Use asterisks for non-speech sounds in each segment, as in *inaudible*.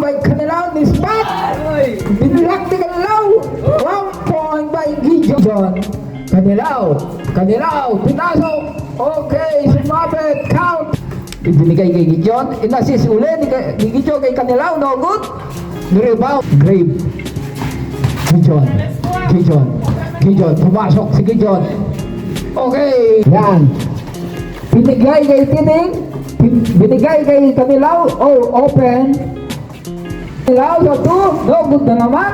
by Canelao ni Spot. Binilak ni Canelao. One point by Gideon. Canelao. Canelao. Pinasok. Okay. Sumabit. Count. Ibinigay kay Gideon. Inassist uli ni, ni Gideon kay Canelao. No good. Rebound. Grave. Gideon. Gideon. Gideon. Pumasok si Gideon. Okay. Yan. Binigay kay Tining. Bin- Binigay kay Canelao. Oh, open. Canelao sa two. No good na naman.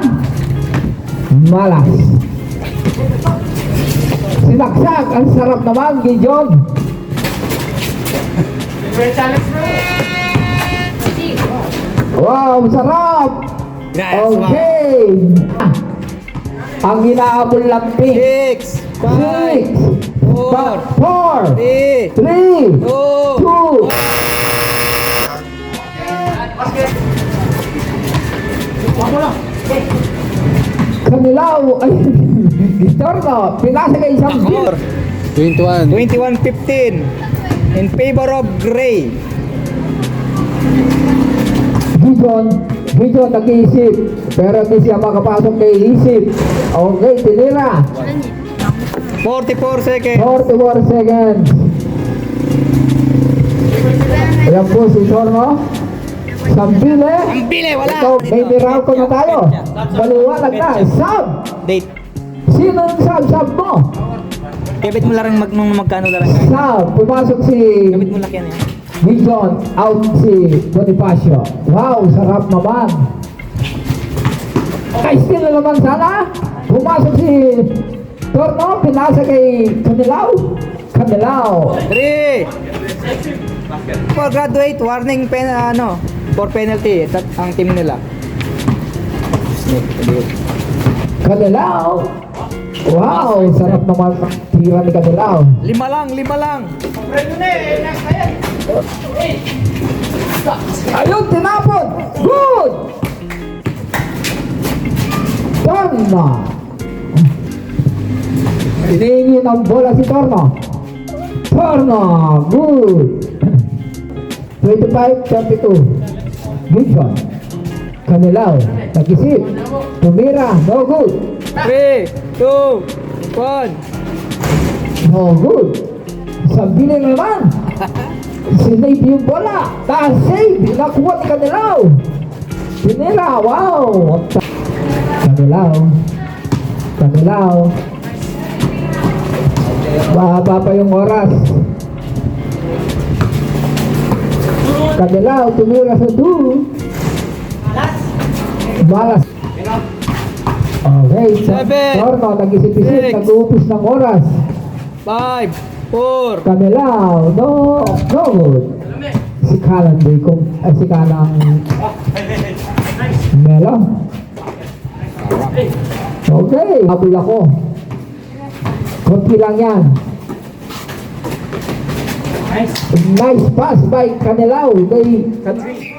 Malas. Sinaksak. Ang sarap naman, Gideon. Wow, sarap. Okay. Ang inaabol lang pink. Six, Six. five, four, Ba- Four. three, Two. Kanilaw. Ay, *laughs* Gistorno. Pinasa kay isang Score. 21. 21-15 in favor of Gray. Gideon. Gideon nag-iisip. Pero di siya makapasok kay isip. Okay, tinira. 44 seconds. 44 seconds. Ayan po si Sorno. Sambile. Bili, wala. Ito, may miracle na tayo. Maliwanag na. Sub. Date. Sino ang? Sub mo. Kapit mo lang mag, magkano lang. Sub. Pumasok si Kapit mo lang yan. eh. Wilson. Out si Bonifacio. Wow, sarap naman. Kay na naman sana. Pumasok si Torno. Pinasa kay Canilao. Canilao. 3 For graduate, warning pen, ano, for penalty, tat, ang team nila. Canilao. Wow, sarap naman ang tira ni Canilao. Lima lang, lima lang. Ayun, tinapon! Good! Torno! Hinihingi ng bola si Torno. Torno! Good! 25-32. Good shot. Kanilao, nag-isip. Tumira, no good. 3, 2, 1. No good. Sabili na naman. *laughs* Sinave yung bola. Na-save. Nakuha ni Kanilao. Tinira. Wow. Kanilao. Kanilao. Mahaba pa yung oras. Kanilao. Tumira sa 2. Balas. Okay. Seven. Torno. Nag-isip-isip. Six. Nag-uupis ng oras. 5, 4, Canelao, no, no good. Si Kalan di kung, ay si Kalang Melo. Okay, habol ako. Kunti lang yan. Nice pass by Canelao. Kay